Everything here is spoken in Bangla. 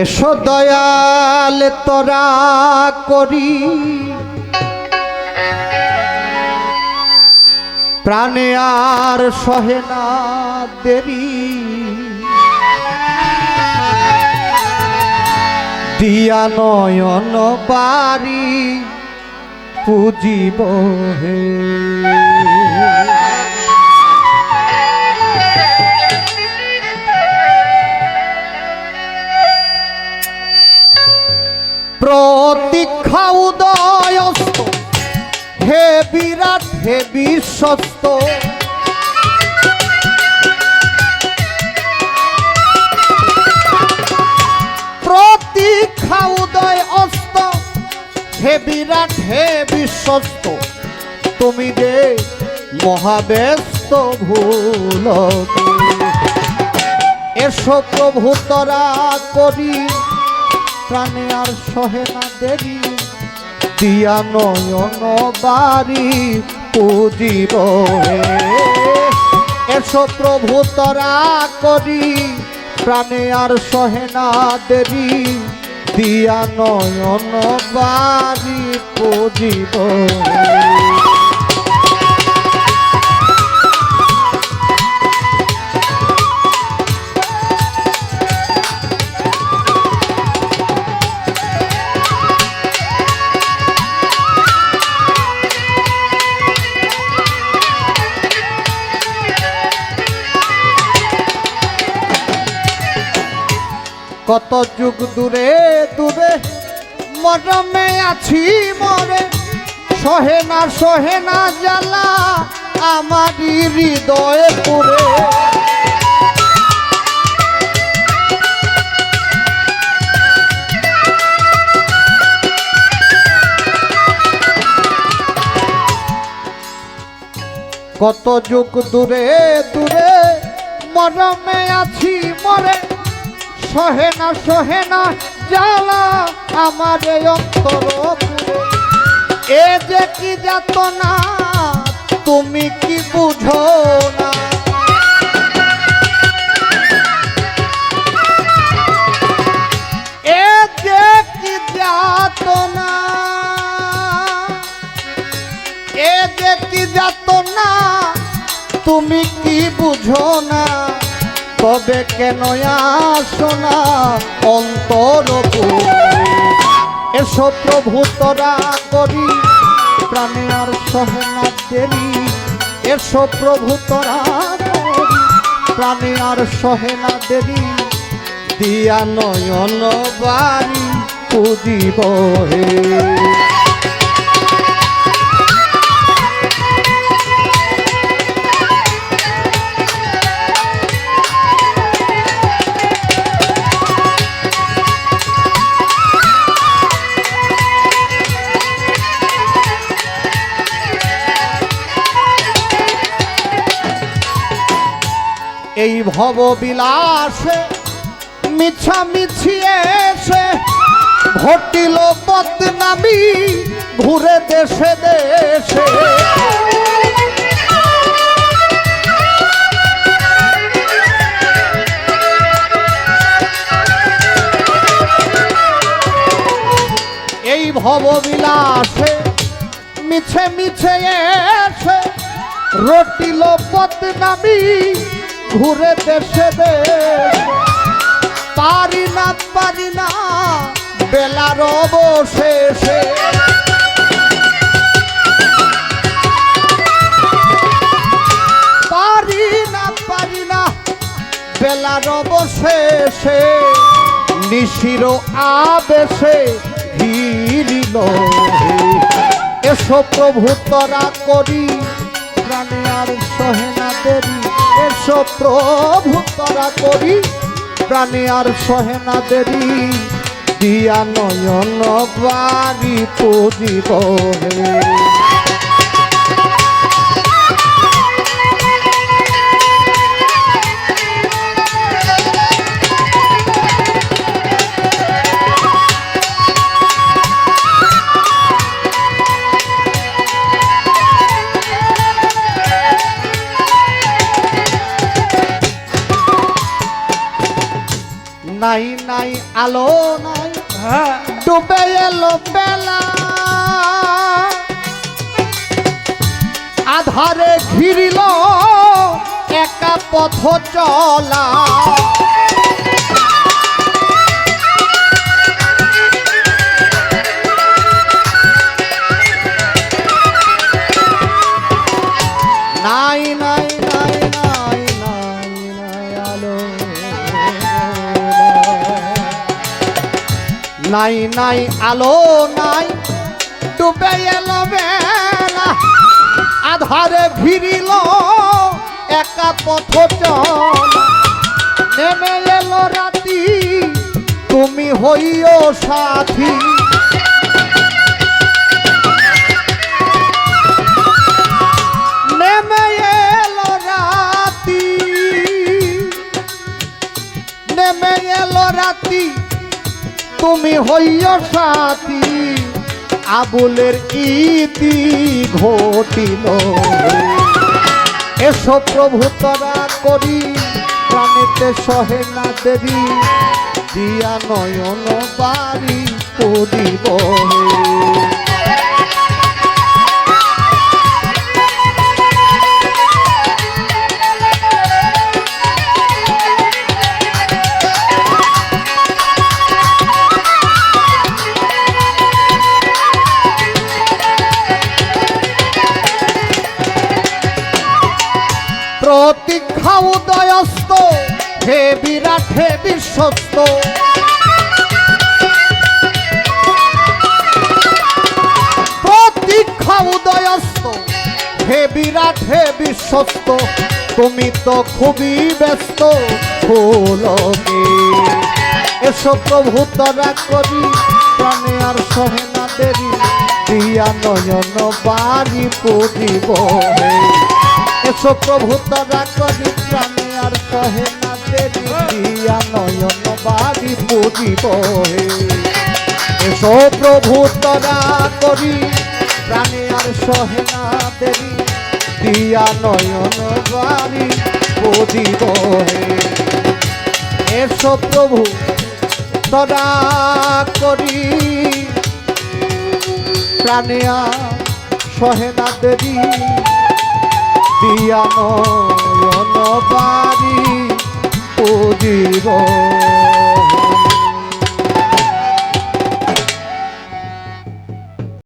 এসো দয়াল তোরা করি। প্রাণে আর সহে না দেরি। দিয়া নয়ন বাড়ি পুজিব হে। বিশ্বস্ত। প্রতীক্ষা উদয় অস্ত, হে বিরাট, হে বিশ্বস্ত। তুমি যে মহাব্যস্ত ভুল এসো প্রভু, তরা করি। প্রাণে আর সহে না দেরি, দিয়া নয়ন বাড়ি পুজিব এস প্রভু তরা করি প্রাণে আর সহে না দেরি। দিয়া নয়ন বাড়ি পুজিব। কত যুগ দূরে দূরে, মরমে আছি মরে। সহে না সহে না জ্বালা আমারই হৃদয়ে পুরে। কত যুগ দূরে দূরে, মরমে আছি মরে। সহে না সহে না, জ্বালা আমার অন্তর। এ যে কি যাত না তুমি কি বুঝো না তবে কেন আসো না অন্তর এসো প্রভু, তোরা করি, প্রাণে আর সহে না দেরি। এসো প্রভু, তোরা করি, প্রাণে আর সহে না দেরি। দিয়া নয়ন বাড়ি পুজিব হে। এই ভব বিলাসে মিছা মিছিয়ে এসে ঘটিল বদনামি ঘুরে দেশে দেশে। এই ভব বিলাসে মিছে মিছে এসে রটিল বদনামি ঘুরে দেশে দেশে। পারি না পারি না, বেলার অবশেষে। পারি না পারি না, বেলার অবশেষে। নিশির আবেশে ঘিরিল হে। এসো প্রভু, তরা করি, প্রাণে আর সহে এসো প্রভু তারা করি প্রাণে আর সহে না দেরি। দিয়া নয়ন বাড়ি পুজিব হে। নাই নাই আলো নাই। হ্যাঁ। ডুবে এলো বেলা। আধারে ঘিরিল একা পথ চলা। নাই নাই নাই, আলো নাই। ডুবে এলো বেলা, আধারে ভিড়িল, একা পথ নেমে এলো রাতি, তুমি হইও সাথী। তুমি হইয় সাথী। আবুলের ইতি ঘটিল। এসো প্রভু, তরা করি, প্রাণেতে সহে না দেবী। দিয়া নয়ন বাড়ি পড়িব হে বিশ্বস্ত। প্রতীক্ষা উদয়স্ত। হে বিরাট, হে বিশ্বস্ত, তুমি তো খুবই ব্যস্ত, ফুলকে। এসো প্রভু তরা করি, প্রাণে আর সহে না দেরি, দিয়া নয়ন বাড়ি পড়িব এসো প্রভু তরা করি, প্রাণে আর সহে না এসো প্রভু তরা করি, প্রাণে আর সহে দেরি, দিয়া নয়ন বাড়ি পড়িব হে। এসো প্রভু তরা করি, প্রাণে আর দেরি, দিয়া নয়ন বাড়ি পুজিব